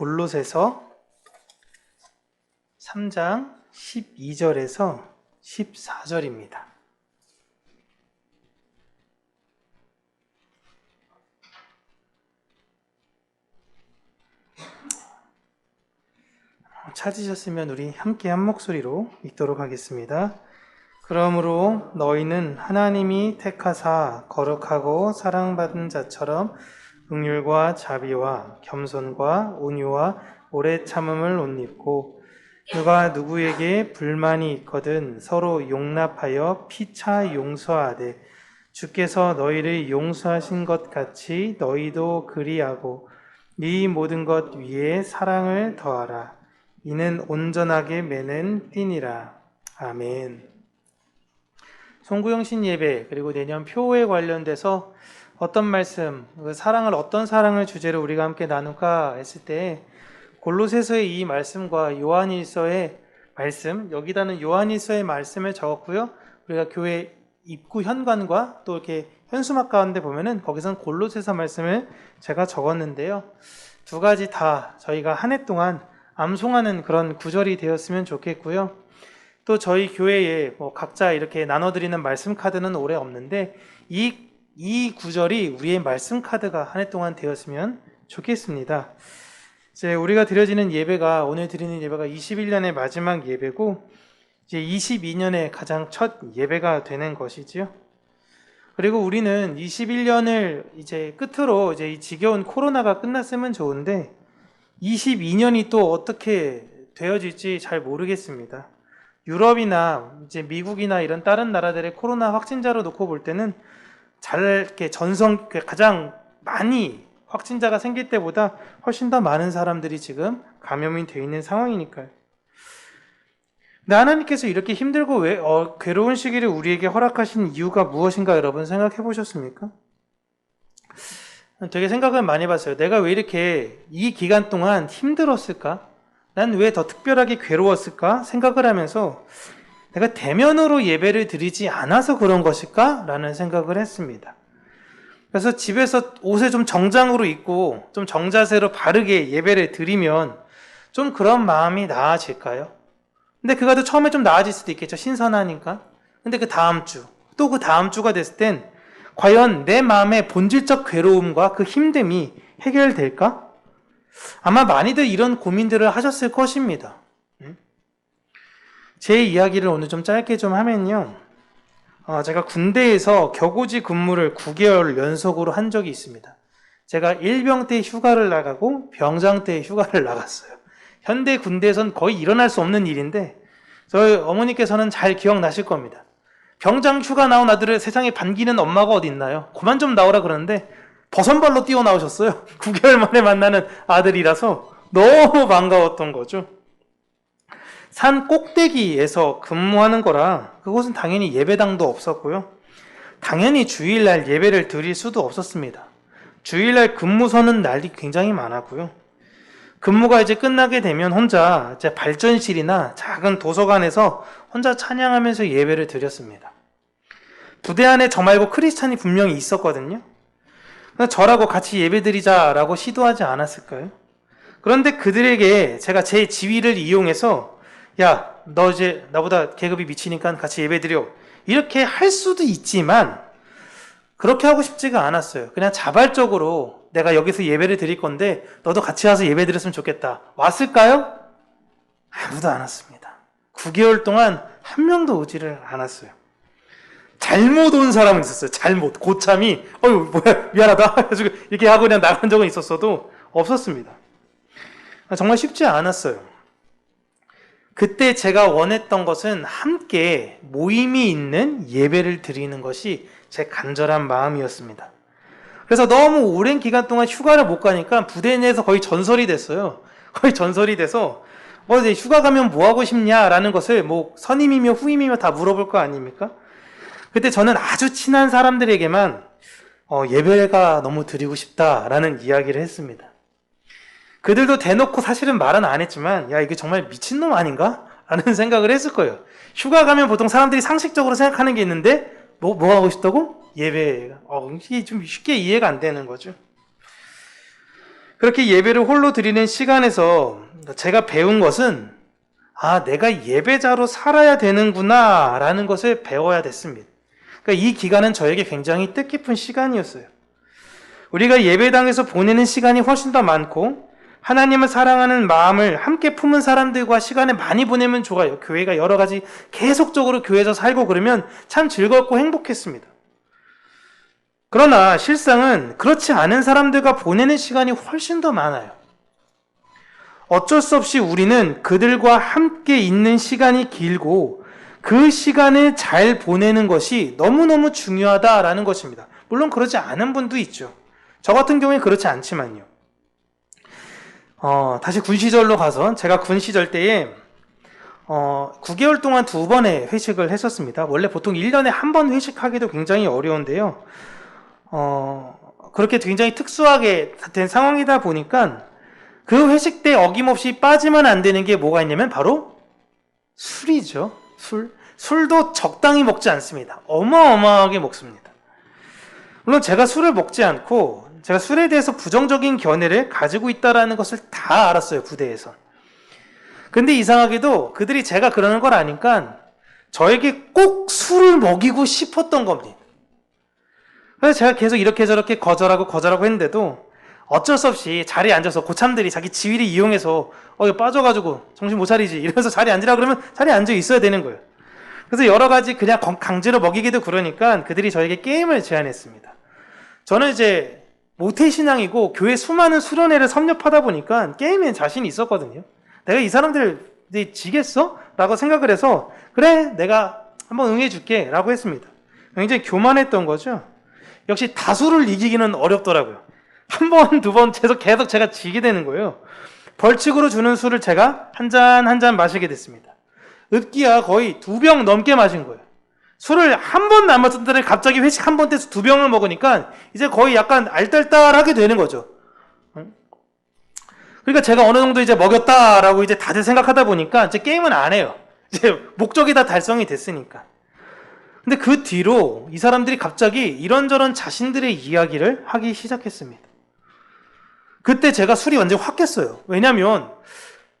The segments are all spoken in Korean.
골로새서 3장 12절에서 14절입니다. 찾으셨으면 우리 함께 한 목소리로 읽도록 하겠습니다. 그러므로 너희는 하나님이 택하사 거룩하고 사랑받은 자처럼 긍휼과 자비와 겸손과 온유와 오래 참음을 옷 입고 누가 누구에게 불만이 있거든 서로 용납하여 피차 용서하되 주께서 너희를 용서하신 것 같이 너희도 그리하고 이 모든 것 위에 사랑을 더하라 이는 온전하게 매는 띠니라 아멘. 송구영신 예배 그리고 내년 표에 관련돼서 어떤 말씀, 그 사랑을 어떤 사랑을 주제로 우리가 함께 나눌까 했을 때 골로새서의 이 말씀과 요한일서의 말씀, 여기다는 요한일서의 말씀을 적었고요. 우리가 교회 입구 현관과 또 이렇게 현수막 가운데 보면은 거기선 골로새서 말씀을 제가 적었는데요. 두 가지 다 저희가 한 해 동안 암송하는 그런 구절이 되었으면 좋겠고요. 또 저희 교회에 뭐 각자 이렇게 나눠드리는 말씀 카드는 올해 없는데 이, 이 구절이 우리의 말씀 카드가 한 해 동안 되었으면 좋겠습니다. 이제 우리가 드려지는 예배가 오늘 드리는 예배가 21년의 마지막 예배고 이제 22년의 가장 첫 예배가 되는 것이지요. 그리고 우리는 21년을 이제 끝으로 이제 이 지겨운 코로나가 끝났으면 좋은데 22년이 또 어떻게 되어질지 잘 모르겠습니다. 유럽이나 이제 미국이나 이런 다른 나라들의 코로나 확진자로 놓고 볼 때는 잘 이렇게 전성 가장 많이 확진자가 생길 때보다 훨씬 더 많은 사람들이 지금 감염이 되어 있는 상황이니까요. 근데 하나님께서 이렇게 힘들고 왜, 어, 괴로운 시기를 우리에게 허락하신 이유가 무엇인가 여러분 생각해 보셨습니까? 되게 생각을 많이 해봤어요. 내가 왜 이렇게 이 기간 동안 힘들었을까? 난 왜 더 특별하게 괴로웠을까? 생각을 하면서 내가 대면으로 예배를 드리지 않아서 그런 것일까? 라는 생각을 했습니다. 그래서 집에서 옷을 좀 정장으로 입고 좀 정자세로 바르게 예배를 드리면 좀 그런 마음이 나아질까요? 근데 그가도 처음에 좀 나아질 수도 있겠죠. 신선하니까. 근데 그 다음 주, 또 그 다음 주가 됐을 땐 과연 내 마음의 본질적 괴로움과 그 힘듦이 해결될까? 아마 많이들 이런 고민들을 하셨을 것입니다. 제 이야기를 오늘 좀 짧게 좀 하면요. 어, 제가 군대에서 격오지 근무를 9개월 연속으로 한 적이 있습니다. 제가 일병 때 휴가를 나가고 병장 때 휴가를 나갔어요. 현대 군대에선 거의 일어날 수 없는 일인데 저희 어머니께서는 잘 기억나실 겁니다. 병장 휴가 나온 아들을 세상에 반기는 엄마가 어디 있나요? 그만 좀 나오라 그러는데 버선발로 뛰어나오셨어요. 9개월 만에 만나는 아들이라서 너무 반가웠던 거죠. 산 꼭대기에서 근무하는 거라 그곳은 당연히 예배당도 없었고요. 당연히 주일날 예배를 드릴 수도 없었습니다. 주일날 근무 서는 날이 굉장히 많았고요. 근무가 이제 끝나게 되면 혼자 이제 발전실이나 작은 도서관에서 혼자 찬양하면서 예배를 드렸습니다. 부대 안에 저 말고 크리스찬이 분명히 있었거든요. 저라고 같이 예배 드리자라고 시도하지 않았을까요? 그런데 그들에게 제가 제 지위를 이용해서 야, 너 이제 나보다 계급이 미치니까 같이 예배 드려. 이렇게 할 수도 있지만 그렇게 하고 싶지가 않았어요. 그냥 자발적으로 내가 여기서 예배를 드릴 건데 너도 같이 와서 예배 드렸으면 좋겠다. 왔을까요? 아무도 안 왔습니다. 9개월 동안 한 명도 오지를 않았어요. 잘못 온 사람은 있었어요. 잘못. 고참이, 어유 뭐야, 미안하다. 이렇게 하고 그냥 나간 적은 있었어도 없었습니다. 정말 쉽지 않았어요. 그때 제가 원했던 것은 함께 모임이 있는 예배를 드리는 것이 제 간절한 마음이었습니다. 그래서 너무 오랜 기간 동안 휴가를 못 가니까 부대 내에서 거의 전설이 됐어요. 거의 전설이 돼서 어, 이제 휴가 가면 뭐 하고 싶냐라는 것을 뭐 선임이며 후임이며 다 물어볼 거 아닙니까? 그때 저는 아주 친한 사람들에게만 어, 예배가 너무 드리고 싶다라는 이야기를 했습니다. 그들도 대놓고 사실은 말은 안 했지만 야 이게 정말 미친놈 아닌가? 라는 생각을 했을 거예요. 휴가 가면 보통 사람들이 상식적으로 생각하는 게 있는데 뭐, 뭐 하고 싶다고? 예배. 어, 이게 좀 쉽게 이해가 안 되는 거죠. 그렇게 예배를 홀로 드리는 시간에서 제가 배운 것은 아, 내가 예배자로 살아야 되는구나 라는 것을 배워야 됐습니다. 그러니까 이 기간은 저에게 굉장히 뜻깊은 시간이었어요. 우리가 예배당에서 보내는 시간이 훨씬 더 많고 하나님을 사랑하는 마음을 함께 품은 사람들과 시간을 많이 보내면 좋아요. 교회가 여러 가지 계속적으로 교회에서 살고 그러면 참 즐겁고 행복했습니다. 그러나 실상은 그렇지 않은 사람들과 보내는 시간이 훨씬 더 많아요. 어쩔 수 없이 우리는 그들과 함께 있는 시간이 길고 그 시간을 잘 보내는 것이 너무너무 중요하다라는 것입니다. 물론 그러지 않은 분도 있죠. 저 같은 경우에 그렇지 않지만요. 어, 다시 군 시절로 가서 제가 군 시절 때에 어, 9개월 동안 두 번의 회식을 했었습니다. 원래 보통 1년에 한 번 회식하기도 굉장히 어려운데요. 어, 그렇게 굉장히 특수하게 된 상황이다 보니까 그 회식 때 어김없이 빠지면 안 되는 게 뭐가 있냐면 바로 술이죠. 술. 술도 적당히 먹지 않습니다. 어마어마하게 먹습니다. 물론 제가 술을 먹지 않고 제가 술에 대해서 부정적인 견해를 가지고 있다라는 것을 다 알았어요, 부대에서. 근데 이상하게도 그들이 제가 그러는 걸 아니까 저에게 꼭 술을 먹이고 싶었던 겁니다. 그래서 제가 계속 이렇게 저렇게 거절하고 거절하고 했는데도 어쩔 수 없이 자리에 앉아서 고참들이 자기 지위를 이용해서 어 빠져가지고 정신 못 차리지 이러면서 자리에 앉으라 그러면 자리에 앉아 있어야 되는 거예요. 그래서 여러 가지 그냥 건- 강제로 먹이기도 그러니까 그들이 저에게 게임을 제안했습니다. 저는 이제 모태 신앙이고 교회 수많은 수련회를 섭렵하다 보니까 게임에 자신이 있었거든요. 내가 이 사람들 이제 지겠어? 라고 생각을 해서 그래 내가 한번 응해줄게 라고 했습니다. 굉장히 교만했던 거죠. 역시 다수를 이기기는 어렵더라고요. 한 번, 두 번 계속 계속 제가 지게 되는 거예요. 벌칙으로 주는 술을 제가 한 잔 한 잔 마시게 됐습니다. 읍기야 거의 두 병 넘게 마신 거예요. 술을 한 번 남았던 때를 갑자기 회식 한번 떼서 두 병을 먹으니까 이제 거의 약간 알딸딸하게 되는 거죠. 응? 그러니까 제가 어느 정도 이제 먹였다라고 이제 다들 생각하다 보니까 이제 게임은 안 해요. 이제 목적이 다 달성이 됐으니까. 근데 그 뒤로 이 사람들이 갑자기 이런저런 자신들의 이야기를 하기 시작했습니다. 그때 제가 술이 완전 확 깼어요. 왜냐면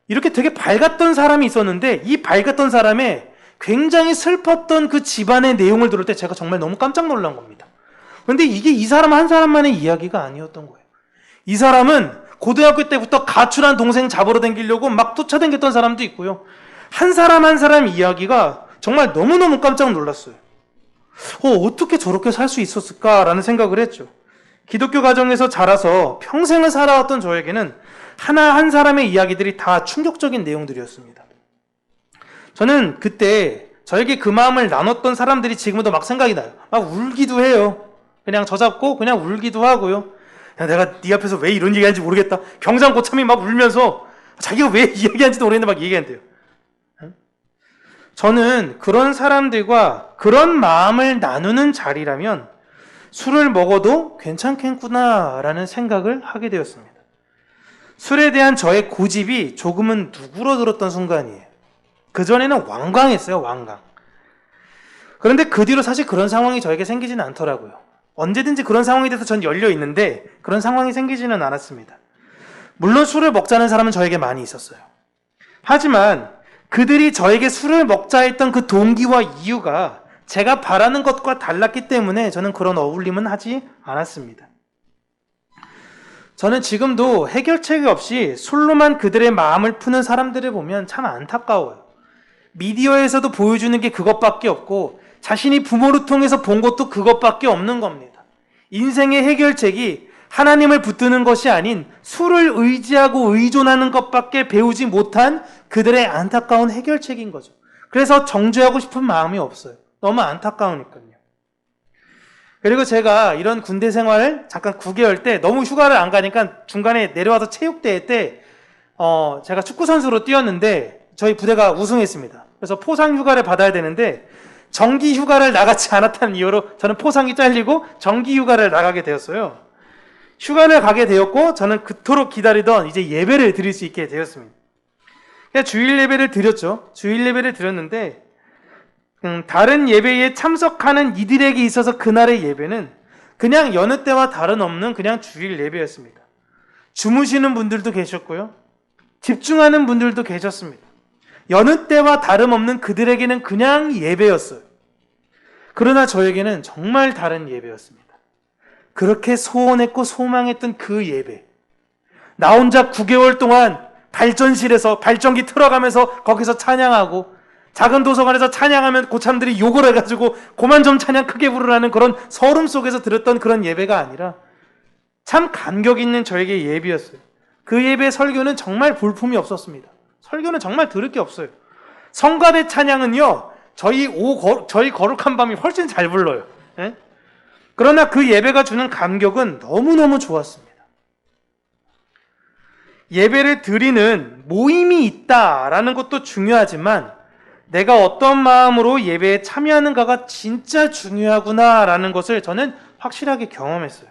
이렇게 되게 밝았던 사람이 있었는데 이 밝았던 사람의 굉장히 슬펐던 그 집안의 내용을 들을 때 제가 정말 너무 깜짝 놀란 겁니다. 근데 이게 이 사람 한 사람만의 이야기가 아니었던 거예요. 이 사람은 고등학교 때부터 가출한 동생 잡으러 다니려고 막 쫓아다녔던 사람도 있고요. 한 사람 한 사람 이야기가 정말 너무너무 깜짝 놀랐어요. 어, 어떻게 저렇게 살 수 있었을까라는 생각을 했죠. 기독교 가정에서 자라서 평생을 살아왔던 저에게는 하나 한 사람의 이야기들이 다 충격적인 내용들이었습니다. 저는 그때 저에게 그 마음을 나눴던 사람들이 지금도 막 생각이 나요. 막 울기도 해요. 그냥 저 잡고 그냥 울기도 하고요. 야, 내가 네 앞에서 왜 이런 얘기하는지 모르겠다. 경장 고참이 막 울면서 자기가 왜 이야기하는지도 모르겠는데 막 얘기한대요. 저는 그런 사람들과 그런 마음을 나누는 자리라면 술을 먹어도 괜찮겠구나라는 생각을 하게 되었습니다. 술에 대한 저의 고집이 조금은 누그러들었던 순간이에요. 그전에는 완강했어요, 완강. 그런데 그 뒤로 사실 그런 상황이 저에게 생기지는 않더라고요. 언제든지 그런 상황에 대해서 전 열려 있는데 그런 상황이 생기지는 않았습니다. 물론 술을 먹자는 사람은 저에게 많이 있었어요. 하지만 그들이 저에게 술을 먹자 했던 그 동기와 이유가 제가 바라는 것과 달랐기 때문에 저는 그런 어울림은 하지 않았습니다. 저는 지금도 해결책이 없이 술로만 그들의 마음을 푸는 사람들을 보면 참 안타까워요. 미디어에서도 보여주는 게 그것밖에 없고 자신이 부모를 통해서 본 것도 그것밖에 없는 겁니다. 인생의 해결책이 하나님을 붙드는 것이 아닌 술을 의지하고 의존하는 것밖에 배우지 못한 그들의 안타까운 해결책인 거죠. 그래서 정죄하고 싶은 마음이 없어요. 너무 안타까우니까요. 그리고 제가 이런 군대 생활을 잠깐 9개월 때 너무 휴가를 안 가니까 중간에 내려와서 체육대회 때 어, 제가 축구 선수로 뛰었는데 저희 부대가 우승했습니다. 그래서 포상 휴가를 받아야 되는데 정기 휴가를 나가지 않았다는 이유로 저는 포상이 잘리고 정기 휴가를 나가게 되었어요. 휴가를 가게 되었고 저는 그토록 기다리던 이제 예배를 드릴 수 있게 되었습니다. 주일 예배를 드렸죠. 주일 예배를 드렸는데 음, 다른 예배에 참석하는 이들에게 있어서 그날의 예배는 그냥 여느 때와 다름없는 그냥 주일 예배였습니다. 주무시는 분들도 계셨고요. 집중하는 분들도 계셨습니다. 여느 때와 다름없는 그들에게는 그냥 예배였어요. 그러나 저에게는 정말 다른 예배였습니다. 그렇게 소원했고 소망했던 그 예배. 나 혼자 9개월 동안 발전실에서 발전기 틀어가면서 거기서 찬양하고 작은 도서관에서 찬양하면 고참들이 욕을 해가지고 고만 좀 찬양 크게 부르라는 그런 서름 속에서 들었던 그런 예배가 아니라 참 감격 있는 저에게 예배였어요. 그 예배 설교는 정말 볼품이 없었습니다. 설교는 정말 들을 게 없어요. 성가대 찬양은요, 저희 오 거, 저희 거룩한 밤이 훨씬 잘 불러요. 예? 그러나 그 예배가 주는 감격은 너무너무 좋았습니다. 예배를 드리는 모임이 있다라는 것도 중요하지만 내가 어떤 마음으로 예배에 참여하는가가 진짜 중요하구나라는 것을 저는 확실하게 경험했어요.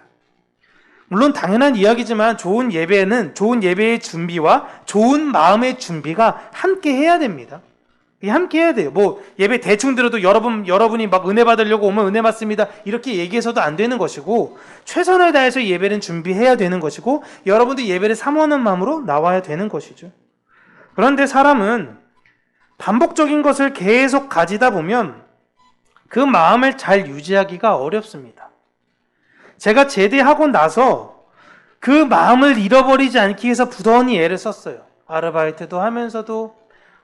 물론 당연한 이야기지만 좋은 예배는 좋은 예배의 준비와 좋은 마음의 준비가 함께 해야 됩니다. 함께 해야 돼요. 뭐 예배 대충 들어도 여러분 여러분이 막 은혜 받으려고 오면 은혜 받습니다. 이렇게 얘기해서도 안 되는 것이고 최선을 다해서 예배는 준비해야 되는 것이고 여러분도 예배를 사모하는 마음으로 나와야 되는 것이죠. 그런데 사람은 반복적인 것을 계속 가지다 보면 그 마음을 잘 유지하기가 어렵습니다. 제가 제대하고 나서 그 마음을 잃어버리지 않기 위해서 부단히 애를 썼어요. 아르바이트도 하면서도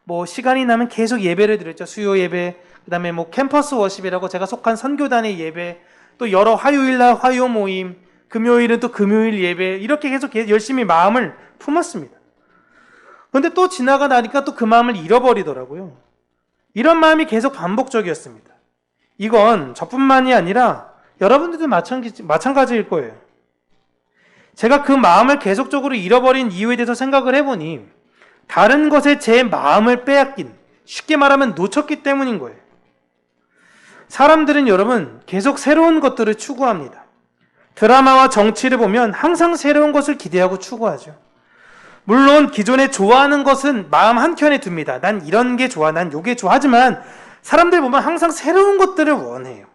뭐 시간이 나면 계속 예배를 드렸죠. 수요 예배, 그다음에 뭐 캠퍼스 워십이라고 제가 속한 선교단의 예배, 또 여러 화요일 날 화요 모임, 금요일은 또 금요일 예배 이렇게 계속 열심히 마음을 품었습니다. 그런데 또 지나가 나니까 또 그 마음을 잃어버리더라고요. 이런 마음이 계속 반복적이었습니다. 이건 저뿐만이 아니라 여러분들도 마찬가지, 마찬가지일 거예요. 제가 그 마음을 계속적으로 잃어버린 이유에 대해서 생각을 해보니 다른 것에 제 마음을 빼앗긴, 쉽게 말하면 놓쳤기 때문인 거예요. 사람들은 여러분 계속 새로운 것들을 추구합니다. 드라마와 정치를 보면 항상 새로운 것을 기대하고 추구하죠. 물론 기존에 좋아하는 것은 마음 한켠에 둡니다. 난 이런 게 좋아, 난 요게 좋아 하지만 사람들 보면 항상 새로운 것들을 원해요.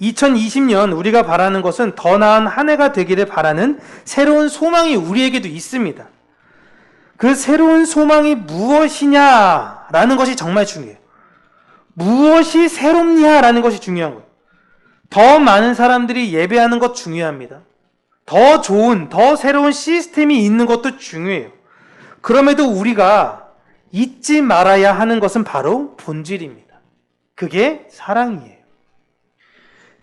2020년 우리가 바라는 것은 더 나은 한 해가 되기를 바라는 새로운 소망이 우리에게도 있습니다. 그 새로운 소망이 무엇이냐라는 것이 정말 중요해요. 무엇이 새롭냐라는 것이 중요한 거예요. 더 많은 사람들이 예배하는 것 중요합니다. 더 좋은, 더 새로운 시스템이 있는 것도 중요해요. 그럼에도 우리가 잊지 말아야 하는 것은 바로 본질입니다. 그게 사랑이에요.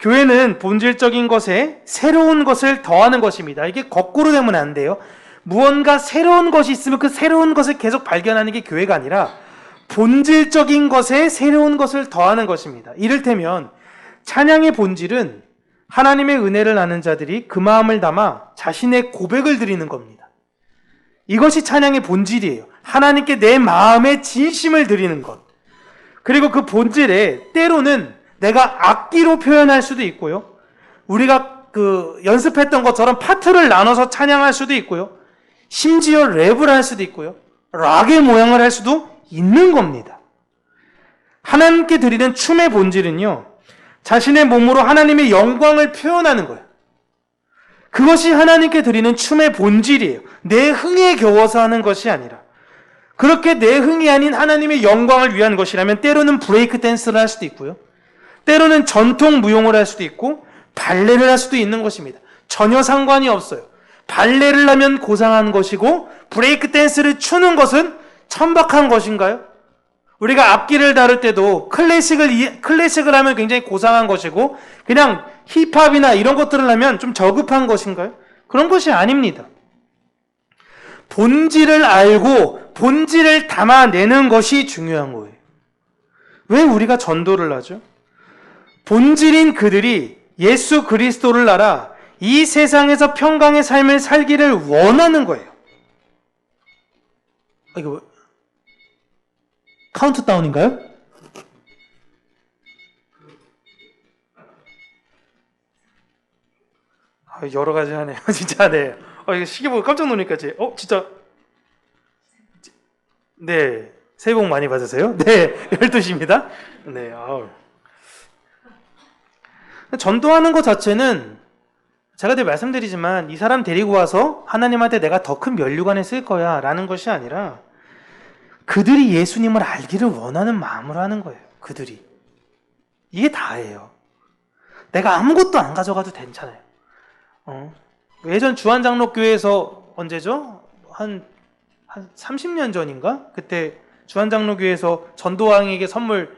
교회는 본질적인 것에 새로운 것을 더하는 것입니다. 이게 거꾸로 되면 안 돼요. 무언가 새로운 것이 있으면 그 새로운 것을 계속 발견하는 게 교회가 아니라 본질적인 것에 새로운 것을 더하는 것입니다. 이를테면 찬양의 본질은 하나님의 은혜를 아는 자들이 그 마음을 담아 자신의 고백을 드리는 겁니다. 이것이 찬양의 본질이에요. 하나님께 내 마음의 진심을 드리는 것. 그리고 그 본질에 때로는 내가 악기로 표현할 수도 있고요. 우리가 그 연습했던 것처럼 파트를 나눠서 찬양할 수도 있고요. 심지어 랩을 할 수도 있고요. 락의 모양을 할 수도 있는 겁니다. 하나님께 드리는 춤의 본질은요. 자신의 몸으로 하나님의 영광을 표현하는 거예요. 그것이 하나님께 드리는 춤의 본질이에요. 내 흥에 겨워서 하는 것이 아니라. 그렇게 내 흥이 아닌 하나님의 영광을 위한 것이라면 때로는 브레이크 댄스를 할 수도 있고요. 때로는 전통 무용을 할 수도 있고 발레를 할 수도 있는 것입니다. 전혀 상관이 없어요. 발레를 하면 고상한 것이고 브레이크 댄스를 추는 것은 천박한 것인가요? 우리가 악기를 다룰 때도 클래식을 클래식을 하면 굉장히 고상한 것이고 그냥 힙합이나 이런 것들을 하면 좀 저급한 것인가요? 그런 것이 아닙니다. 본질을 알고 본질을 담아내는 것이 중요한 거예요. 왜 우리가 전도를 하죠? 본질인 그들이 예수 그리스도를 알아 이 세상에서 평강의 삶을 살기를 원하는 거예요. 아, 이거 카운트다운인가요? 아, 여러 가지 하네요. 진짜 네. 어, 이거 시계 보고 깜짝 놀니까 제, 어, 진짜. 네. 새해 복 많이 받으세요. 네. 12시입니다. 네. 아우. 전도하는 것 자체는 제가 늘 말씀드리지만 이 사람 데리고 와서 하나님한테 내가 더 큰 면류관에 쓸 거야 라는 것이 아니라 그들이 예수님을 알기를 원하는 마음으로 하는 거예요. 그들이. 이게 다예요. 내가 아무것도 안 가져가도 괜찮아요. 어. 예전 주한장로교회에서 언제죠? 한, 한 30년 전인가? 그때 주한장로교회에서 전도왕에게 선물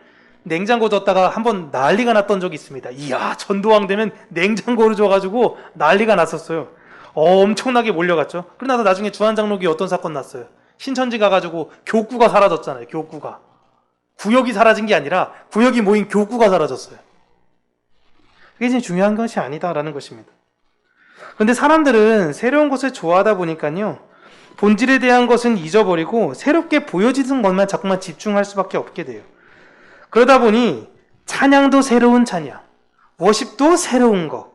냉장고 줬다가 한번 난리가 났던 적이 있습니다. 이야, 전도왕 되면 냉장고를 줘가지고 난리가 났었어요. 어, 엄청나게 몰려갔죠. 그러고 나서 나중에 주한장로교회 어떤 사건 났어요. 신천지 가가지고 교구가 사라졌잖아요. 교구가. 구역이 사라진 게 아니라 구역이 모인 교구가 사라졌어요. 그게 지금 중요한 것이 아니다라는 것입니다. 그런데 사람들은 새로운 것을 좋아하다 보니까요. 본질에 대한 것은 잊어버리고 새롭게 보여지는 것만 자꾸만 집중할 수밖에 없게 돼요. 그러다 보니 찬양도 새로운 찬양, 워십도 새로운 거,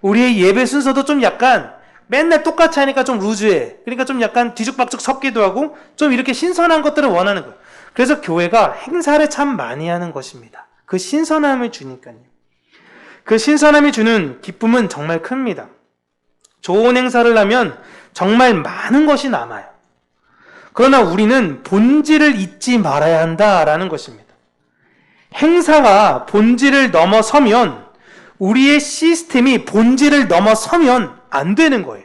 우리의 예배 순서도 좀 약간 맨날 똑같이 하니까 좀 루즈해. 그러니까 좀 약간 뒤죽박죽 섞기도 하고 좀 이렇게 신선한 것들을 원하는 거예요. 그래서 교회가 행사를 참 많이 하는 것입니다. 그 신선함을 주니까요. 그 신선함이 주는 기쁨은 정말 큽니다. 좋은 행사를 하면 정말 많은 것이 남아요. 그러나 우리는 본질을 잊지 말아야 한다라는 것입니다. 행사가 본질을 넘어서면 우리의 시스템이 본질을 넘어서면 안 되는 거예요.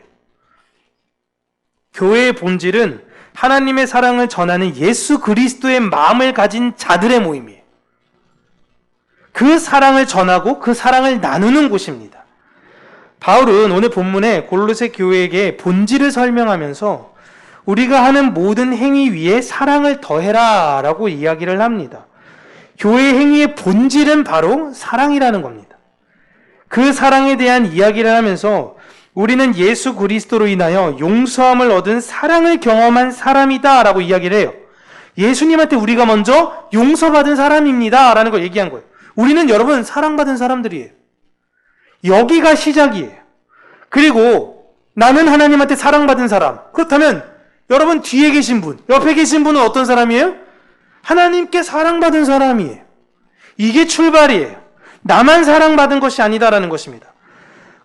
교회의 본질은 하나님의 사랑을 전하는 예수 그리스도의 마음을 가진 자들의 모임이에요. 그 사랑을 전하고 그 사랑을 나누는 곳입니다. 바울은 오늘 본문에 골로새 교회에게 본질을 설명하면서 우리가 하는 모든 행위 위에 사랑을 더해라 라고 이야기를 합니다. 교회 행위의 본질은 바로 사랑이라는 겁니다. 그 사랑에 대한 이야기를 하면서 우리는 예수 그리스도로 인하여 용서함을 얻은 사랑을 경험한 사람이다 라고 이야기를 해요. 예수님한테 우리가 먼저 용서받은 사람입니다 라는 걸 얘기한 거예요. 우리는 여러분 사랑받은 사람들이에요. 여기가 시작이에요. 그리고 나는 하나님한테 사랑받은 사람. 그렇다면 여러분 뒤에 계신 분, 옆에 계신 분은 어떤 사람이에요? 하나님께 사랑받은 사람이에요. 이게 출발이에요. 나만 사랑받은 것이 아니다라는 것입니다.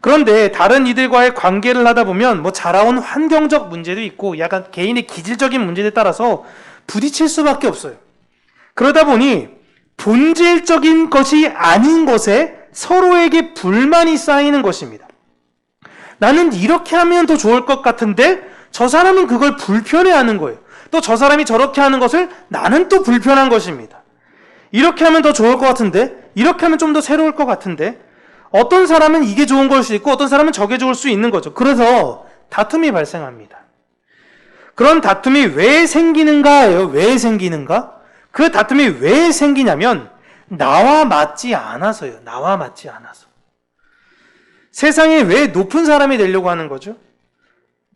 그런데 다른 이들과의 관계를 하다 보면 뭐 자라온 환경적 문제도 있고 약간 개인의 기질적인 문제에 따라서 부딪힐 수밖에 없어요. 그러다 보니 본질적인 것이 아닌 것에 서로에게 불만이 쌓이는 것입니다. 나는 이렇게 하면 더 좋을 것 같은데 저 사람은 그걸 불편해 하는 거예요. 또 저 사람이 저렇게 하는 것을 나는 또 불편한 것입니다. 이렇게 하면 더 좋을 것 같은데 이렇게 하면 좀 더 새로울 것 같은데 어떤 사람은 이게 좋은 걸 수 있고 어떤 사람은 저게 좋을 수 있는 거죠. 그래서 다툼이 발생합니다. 그런 다툼이 왜 생기는가예요? 왜 생기는가? 그 다툼이 왜 생기냐면 나와 맞지 않아서요. 나와 맞지 않아서. 세상에 왜 높은 사람이 되려고 하는 거죠?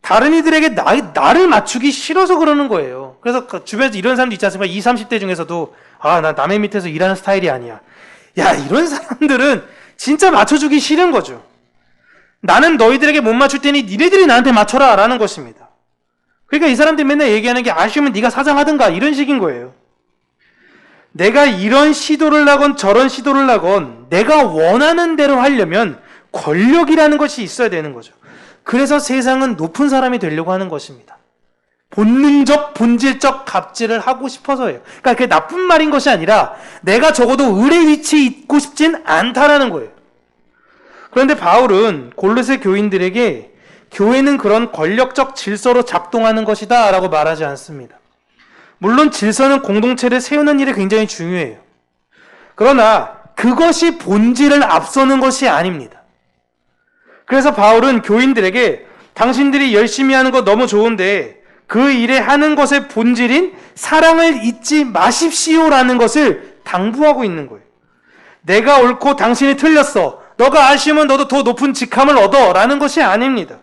다른 이들에게 나, 나를 맞추기 싫어서 그러는 거예요. 그래서 그 주변에서 이런 사람도 있지 않습니까? 20, 30대 중에서도 아, 나 남의 밑에서 일하는 스타일이 아니야. 야, 이런 사람들은 진짜 맞춰주기 싫은 거죠. 나는 너희들에게 못 맞출 테니 니네들이 나한테 맞춰라 라는 것입니다. 그러니까 이 사람들이 맨날 얘기하는 게 아쉬우면 네가 사장하든가 이런 식인 거예요. 내가 이런 시도를 하건 저런 시도를 하건 내가 원하는 대로 하려면 권력이라는 것이 있어야 되는 거죠. 그래서 세상은 높은 사람이 되려고 하는 것입니다. 본능적, 본질적 갑질을 하고 싶어서예요. 그러니까 그게 나쁜 말인 것이 아니라 내가 적어도 을의 위치에 있고 싶진 않다라는 거예요. 그런데 바울은 골로새 교인들에게 교회는 그런 권력적 질서로 작동하는 것이다 라고 말하지 않습니다. 물론 질서는 공동체를 세우는 일이 굉장히 중요해요. 그러나 그것이 본질을 앞서는 것이 아닙니다. 그래서 바울은 교인들에게 당신들이 열심히 하는 거 너무 좋은데 그 일에 하는 것의 본질인 사랑을 잊지 마십시오라는 것을 당부하고 있는 거예요. 내가 옳고 당신이 틀렸어. 너가 아쉬우면 너도 더 높은 직함을 얻어. 라는 것이 아닙니다.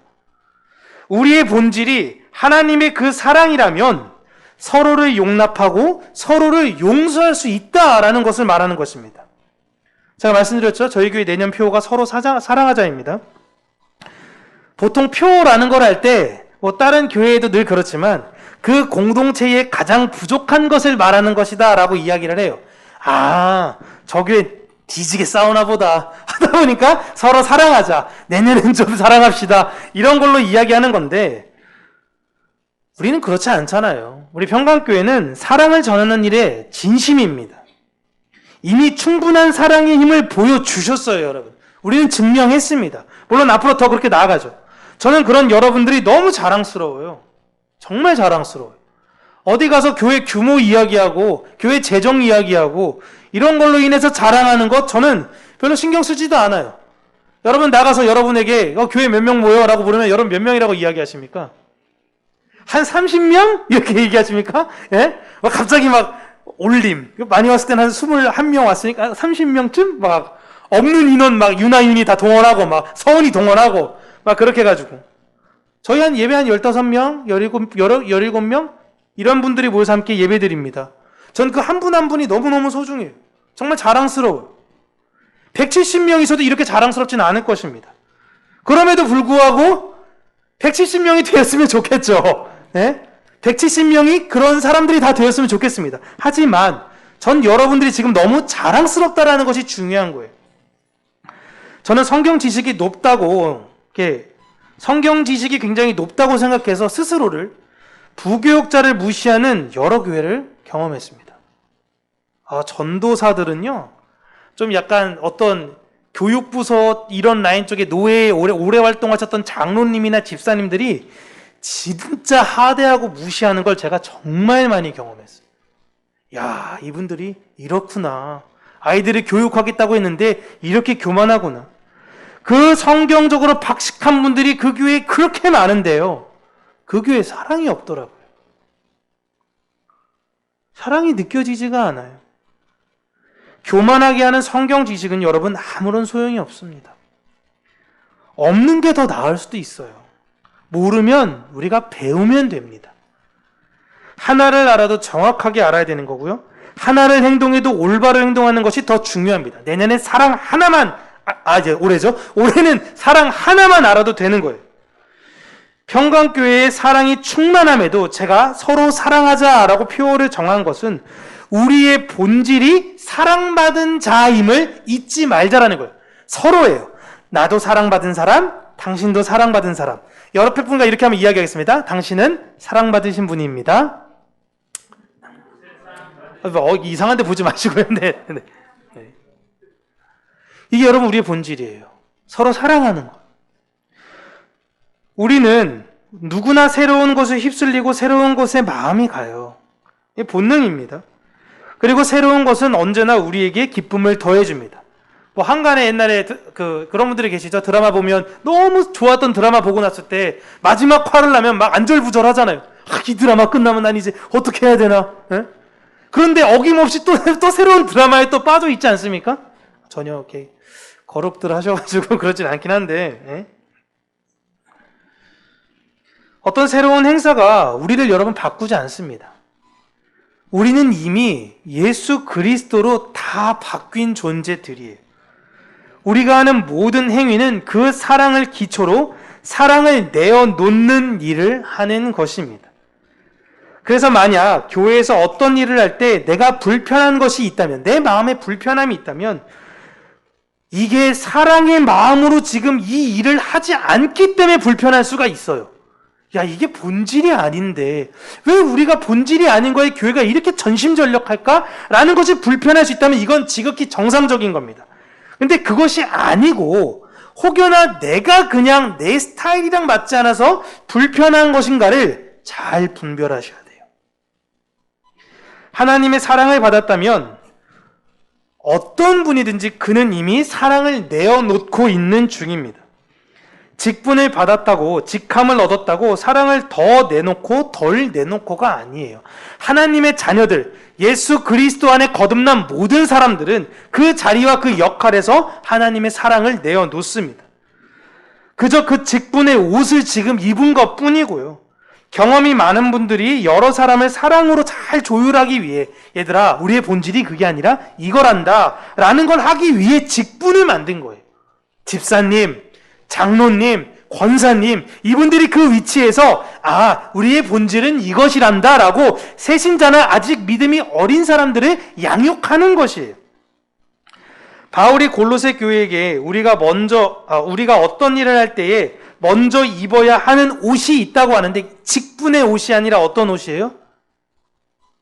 우리의 본질이 하나님의 그 사랑이라면 서로를 용납하고 서로를 용서할 수 있다라는 것을 말하는 것입니다. 제가 말씀드렸죠. 저희 교회 내년 표가 서로 사자, 사랑하자입니다. 보통 표라는 걸 할 때, 뭐 다른 교회에도 늘 그렇지만, 그 공동체의 가장 부족한 것을 말하는 것이다 라고 이야기를 해요. 아, 저 교회 뒤지게 싸우나 보다 하다 보니까 서로 사랑하자. 내년엔 좀 사랑합시다. 이런 걸로 이야기하는 건데 우리는 그렇지 않잖아요. 우리 평강교회는 사랑을 전하는 일에 진심입니다. 이미 충분한 사랑의 힘을 보여주셨어요, 여러분. 우리는 증명했습니다. 물론 앞으로 더 그렇게 나아가죠. 저는 그런 여러분들이 너무 자랑스러워요. 정말 자랑스러워요. 어디 가서 교회 규모 이야기하고, 교회 재정 이야기하고, 이런 걸로 인해서 자랑하는 것 저는 별로 신경 쓰지도 않아요. 여러분 나가서 여러분에게 어, 교회 몇 명 모여? 라고 물으면 여러분 몇 명이라고 이야기하십니까? 한 30명? 이렇게 얘기하십니까? 예? 막 갑자기 막 올림. 많이 왔을 때는 한 21명 왔으니까 30명쯤? 막 없는 인원 막 유나윤이 다 동원하고 막 서은이 동원하고 막 그렇게 해가지고. 저희 한 예배 한 15명, 17, 17명? 이런 분들이 모여서 함께 예배 드립니다. 전 그 한 분한 분이 너무너무 소중해요. 정말 자랑스러워요. 170명 있어도 이렇게 자랑스럽지는 않을 것입니다. 그럼에도 불구하고 170명이 되었으면 좋겠죠. 네? 170명이 그런 사람들이 다 되었으면 좋겠습니다. 하지만 전 여러분들이 지금 너무 자랑스럽다라는 것이 중요한 거예요. 저는 성경 지식이 높다고 성경 지식이 굉장히 높다고 생각해서 스스로를 부교육자를 무시하는 여러 교회를 경험했습니다. 아, 전도사들은요, 좀 약간 어떤 교육부서 이런 라인 쪽에 노예에 오래, 오래 활동하셨던 장로님이나 집사님들이 진짜 하대하고 무시하는 걸 제가 정말 많이 경험했어요. 야, 이분들이 이렇구나. 아이들을 교육하겠다고 했는데 이렇게 교만하구나. 그 성경적으로 박식한 분들이 그 교회에 그렇게 많은데요. 그 교회에 사랑이 없더라고요. 사랑이 느껴지지가 않아요. 교만하게 하는 성경 지식은 여러분 아무런 소용이 없습니다. 없는 게 더 나을 수도 있어요. 모르면 우리가 배우면 됩니다. 하나를 알아도 정확하게 알아야 되는 거고요. 하나를 행동해도 올바로 행동하는 것이 더 중요합니다. 내년에 사랑 하나만, 아, 아 이제 올해죠? 올해는 사랑 하나만 알아도 되는 거예요. 평강교회의 사랑이 충만함에도 제가 서로 사랑하자라고 표어를 정한 것은 우리의 본질이 사랑받은 자임을 잊지 말자라는 거예요. 서로예요. 나도 사랑받은 사람, 당신도 사랑받은 사람. 여러 분과 이렇게 하면 이야기하겠습니다. 당신은 사랑받으신 분입니다. 어, 이상한데 보지 마시고요. 네, 네, 네. 이게 여러분 우리의 본질이에요. 서로 사랑하는 것. 우리는 누구나 새로운 것을 휩쓸리고 새로운 것에 마음이 가요. 이 본능입니다. 그리고 새로운 것은 언제나 우리에게 기쁨을 더해줍니다. 뭐 한간에 옛날에 그 그런 분들이 계시죠. 드라마 보면 너무 좋았던 드라마 보고 났을 때 마지막 화를 나면 막 안절부절하잖아요. 아, 이 드라마 끝나면 난 이제 어떻게 해야 되나? 에? 그런데 어김없이 또, 또 새로운 드라마에 또 빠져 있지 않습니까? 전혀 이렇게 거룩들 하셔가지고 그러진 않긴 한데 에? 어떤 새로운 행사가 우리를 여러분 바꾸지 않습니다. 우리는 이미 예수 그리스도로 다 바뀐 존재들이에요. 우리가 하는 모든 행위는 그 사랑을 기초로 사랑을 내어놓는 일을 하는 것입니다. 그래서 만약 교회에서 어떤 일을 할 때 내가 불편한 것이 있다면, 내 마음에 불편함이 있다면, 이게 사랑의 마음으로 지금 이 일을 하지 않기 때문에 불편할 수가 있어요. 야, 이게 본질이 아닌데, 왜 우리가 본질이 아닌 거에 교회가 이렇게 전심전력할까? 라는 것이 불편할 수 있다면 이건 지극히 정상적인 겁니다. 근데 그것이 아니고, 혹여나 내가 그냥 내 스타일이랑 맞지 않아서 불편한 것인가를 잘 분별하셔야 돼요. 하나님의 사랑을 받았다면, 어떤 분이든지 그는 이미 사랑을 내어놓고 있는 중입니다. 직분을 받았다고, 직함을 얻었다고 사랑을 더 내놓고 덜 내놓고가 아니에요. 하나님의 자녀들, 예수 그리스도 안에 거듭난 모든 사람들은 그 자리와 그 역할에서 하나님의 사랑을 내어놓습니다. 그저 그 직분의 옷을 지금 입은 것 뿐이고요. 경험이 많은 분들이 여러 사람을 사랑으로 잘 조율하기 위해 얘들아 우리의 본질이 그게 아니라 이거란다 라는 걸 하기 위해 직분을 만든 거예요. 집사님, 장로님, 권사님, 이분들이 그 위치에서, 아, 우리의 본질은 이것이란다, 라고 새신자나 아직 믿음이 어린 사람들을 양육하는 것이에요. 바울이 골로새 교회에게 우리가 먼저 아, 우리가 어떤 일을 할 때에 먼저 입어야 하는 옷이 있다고 하는데 직분의 옷이 아니라 어떤 옷이에요?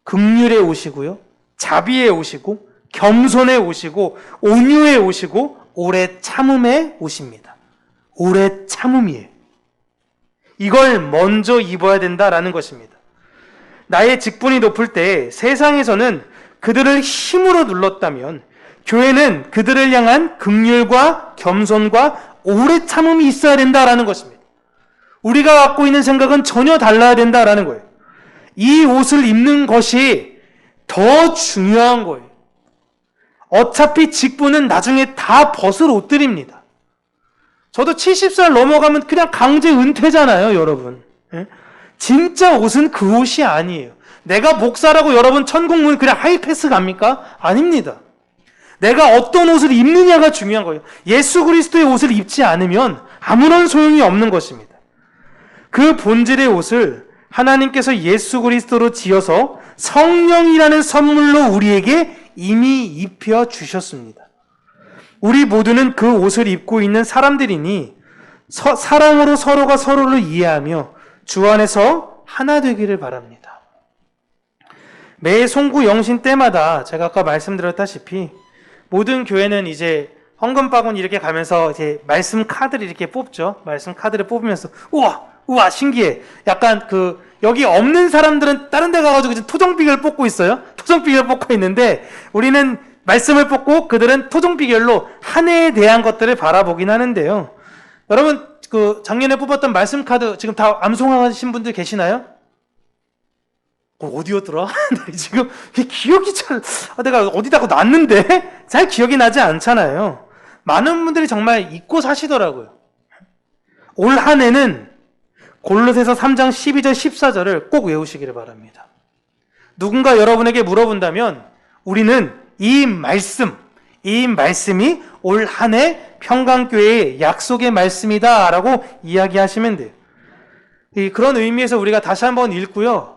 긍휼의 옷이고요. 자비의 옷이고 겸손의 옷이고 온유의 옷이고 오래 참음의 옷입니다. 오래 참음이에요. 이걸 먼저 입어야 된다라는 것입니다. 나의 직분이 높을 때 세상에서는 그들을 힘으로 눌렀다면 교회는 그들을 향한 긍휼과 겸손과 오래 참음이 있어야 된다라는 것입니다. 우리가 갖고 있는 생각은 전혀 달라야 된다라는 거예요. 이 옷을 입는 것이 더 중요한 거예요. 어차피 직분은 나중에 다 벗을 옷들입니다. 저도 70살 넘어가면 그냥 강제 은퇴잖아요, 여러분. 예? 진짜 옷은 그 옷이 아니에요. 내가 목사라고 여러분 천국문 그냥 하이패스 갑니까? 아닙니다. 내가 어떤 옷을 입느냐가 중요한 거예요. 예수 그리스도의 옷을 입지 않으면 아무런 소용이 없는 것입니다. 그 본질의 옷을 하나님께서 예수 그리스도로 지어서 성령이라는 선물로 우리에게 이미 입혀 주셨습니다. 우리 모두는 그 옷을 입고 있는 사람들이니 서, 사랑으로 서로가 서로를 이해하며 주 안에서 하나 되기를 바랍니다. 매 송구 영신 때마다 제가 아까 말씀드렸다시피 모든 교회는 이제 헌금 바구니 이렇게 가면서 이제 말씀 카드를 이렇게 뽑죠. 말씀 카드를 뽑으면서 우와 우와 신기해. 약간 그 여기 없는 사람들은 다른 데 가가지고 토종비결 뽑고 있어요. 토종비결 뽑고 있는데 우리는 말씀을 뽑고 그들은 토종비결로 한 해에 대한 것들을 바라보긴 하는데요. 여러분 그 작년에 뽑았던 말씀 카드 지금 다 암송하신 분들 계시나요? 어, 어디였더라? 지금 기억이 잘 아, 내가 어디다가 놨는데 잘 기억이 나지 않잖아요. 많은 분들이 정말 잊고 사시더라고요. 올 한 해는 골로새서 3장 12절 14절을 꼭 외우시기를 바랍니다. 누군가 여러분에게 물어본다면 우리는 이 말씀, 이 말씀이 올 한 해 평강교회의 약속의 말씀이다라고 이야기하시면 돼요. 이 그런 의미에서 우리가 다시 한번 읽고요.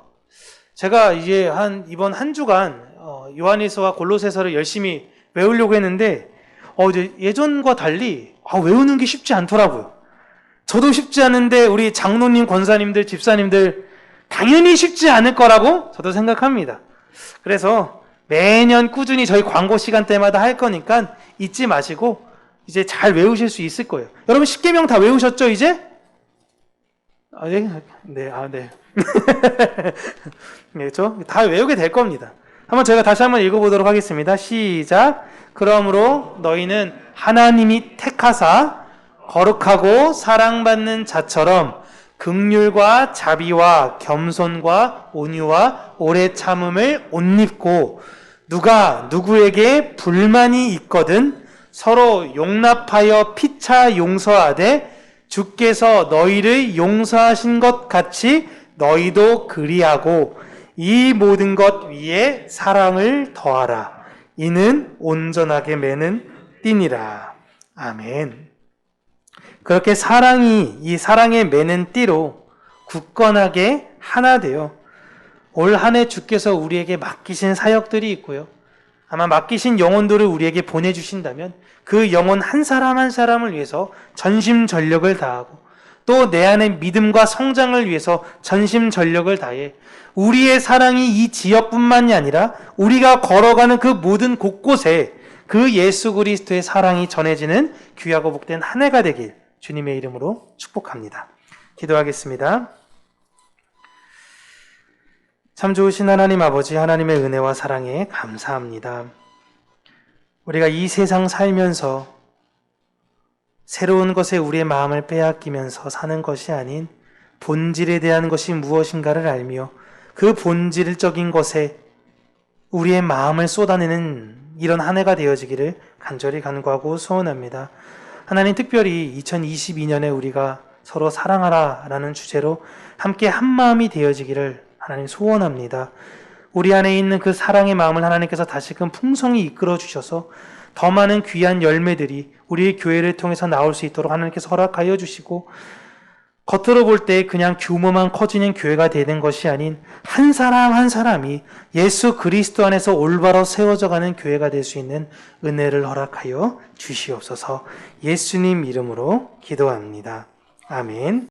제가 이제 한 이번 한 주간 어, 요한일서와 골로새서를 열심히 외우려고 했는데 어, 이제 예전과 달리 아, 외우는 게 쉽지 않더라고요. 저도 쉽지 않은데 우리 장로님, 권사님들, 집사님들 당연히 쉽지 않을 거라고 저도 생각합니다. 그래서 매년 꾸준히 저희 광고 시간 때마다 할 거니까 잊지 마시고 이제 잘 외우실 수 있을 거예요. 여러분 10개명 다 외우셨죠, 이제? 아, 네. 네, 아, 네. 네, 저다 외우게 될 겁니다. 한번 제가 다시 한번 읽어보도록 하겠습니다. 시작. 그러므로 너희는 하나님이 택하사 거룩하고 사랑받는 자처럼 극률과 자비와 겸손과 온유와 오래 참음을 옷 입고 누가 누구에게 불만이 있거든 서로 용납하여 피차 용서하되 주께서 너희를 용서하신 것 같이 너희도 그리하고 이 모든 것 위에 사랑을 더하라. 이는 온전하게 매는 띠니라. 아멘. 그렇게 사랑이 이 사랑에 매는 띠로 굳건하게 하나 되어 올 한 해 주께서 우리에게 맡기신 사역들이 있고요. 아마 맡기신 영혼들을 우리에게 보내주신다면 그 영혼 한 사람 한 사람을 위해서 전심전력을 다하고 또 내 안의 믿음과 성장을 위해서 전심 전력을 다해 우리의 사랑이 이 지역뿐만이 아니라 우리가 걸어가는 그 모든 곳곳에 그 예수 그리스도의 사랑이 전해지는 귀하고 복된 한 해가 되길 주님의 이름으로 축복합니다. 기도하겠습니다. 참 좋으신 하나님 아버지 하나님의 은혜와 사랑에 감사합니다. 우리가 이 세상 살면서 새로운 것에 우리의 마음을 빼앗기면서 사는 것이 아닌 본질에 대한 것이 무엇인가를 알며 그 본질적인 것에 우리의 마음을 쏟아내는 이런 한 해가 되어지기를 간절히 간구하고 소원합니다. 하나님 특별히 2022년에 우리가 서로 사랑하라 라는 주제로 함께 한 마음이 되어지기를 하나님 소원합니다. 우리 안에 있는 그 사랑의 마음을 하나님께서 다시금 풍성히 이끌어 주셔서 더 많은 귀한 열매들이 우리의 교회를 통해서 나올 수 있도록 하나님께서 허락하여 주시고 겉으로 볼 때 그냥 규모만 커지는 교회가 되는 것이 아닌 한 사람 한 사람이 예수 그리스도 안에서 올바로 세워져 가는 교회가 될 수 있는 은혜를 허락하여 주시옵소서 예수님 이름으로 기도합니다. 아멘.